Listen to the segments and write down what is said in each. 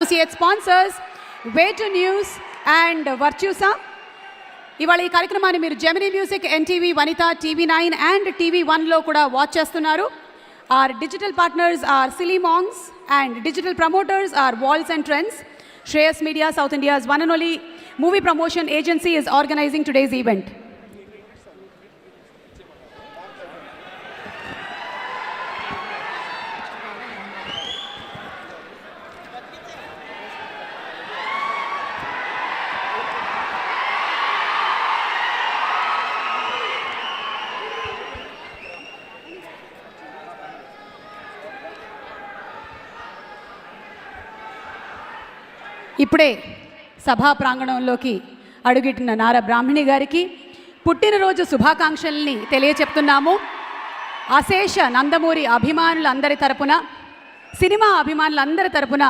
Associate sponsors way to news and Virtusa ఇవాళ ఈ కార్యక్రమాన్ని మీరు Gemini music NTV Vanitha TV nine and TV వన్లో కూడా వాచ్ చేస్తున్నారు. Are digital partners are సిలీమాంగ్స్ and digital promoters our walls and trends Shreyas media South India's one and only movie promotion agency is organizing today's event ఇప్పుడే సభా ప్రాంగణంలోకి అడుగుట్టిన నార బ్రాహ్మణి గారికి పుట్టినరోజు శుభాకాంక్షల్ని తెలియచెప్తున్నాము. అశేష నందమూరి అభిమానులందరి తరపున సినిమా అభిమానులందరి తరపున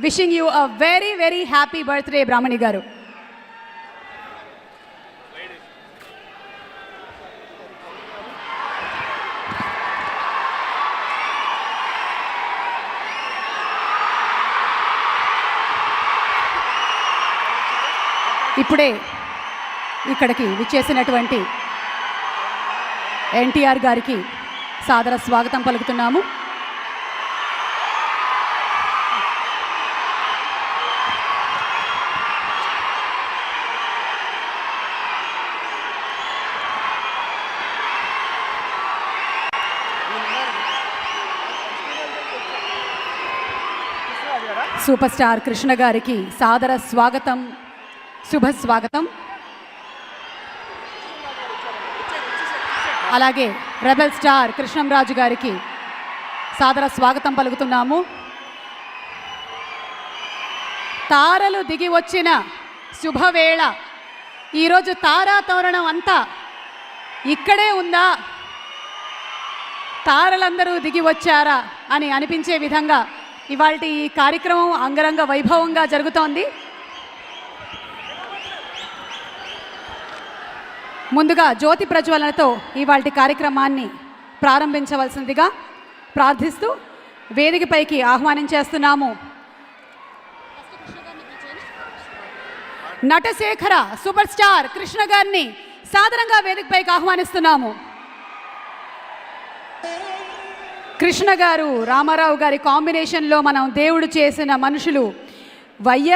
wishing you a very very happy birthday Brahmani garu. ఇప్పుడే ఇక్కడికి విచ్చేసినటువంటి ఎన్టీఆర్ గారికి సాదర స్వాగతం పలుకుతున్నాము. సూపర్ స్టార్ కృష్ణ గారికి సాదర స్వాగతం. శుభ స్వాగతం. అలాగే రెబల్ స్టార్ కృష్ణంరాజు గారికి సాదర స్వాగతం పలుకుతున్నాము. తారలు దిగి వచ్చిన శుభవేళ. ఈరోజు తారా తోరణం అంతా ఇక్కడే ఉందా? తారలందరూ దిగి వచ్చారా అని అనిపించే విధంగా ఇవాళ ఈ కార్యక్రమం అంగరంగ వైభవంగా జరుగుతోంది. ముందుగా జ్యోతి ప్రజ్వలనతో ఇవాళ కార్యక్రమాన్ని ప్రారంభించవలసిందిగా ప్రార్థిస్తూ వేదికపైకి ఆహ్వానించేస్తున్నాము నటశేఖర సూపర్ స్టార్ కృష్ణ గారిని సాధారణంగా వేదికపైకి ఆహ్వానిస్తున్నాము. కృష్ణ గారు రామారావు గారి కాంబినేషన్లో మనం దేవుడు చేసిన మనుషులు వైఎస్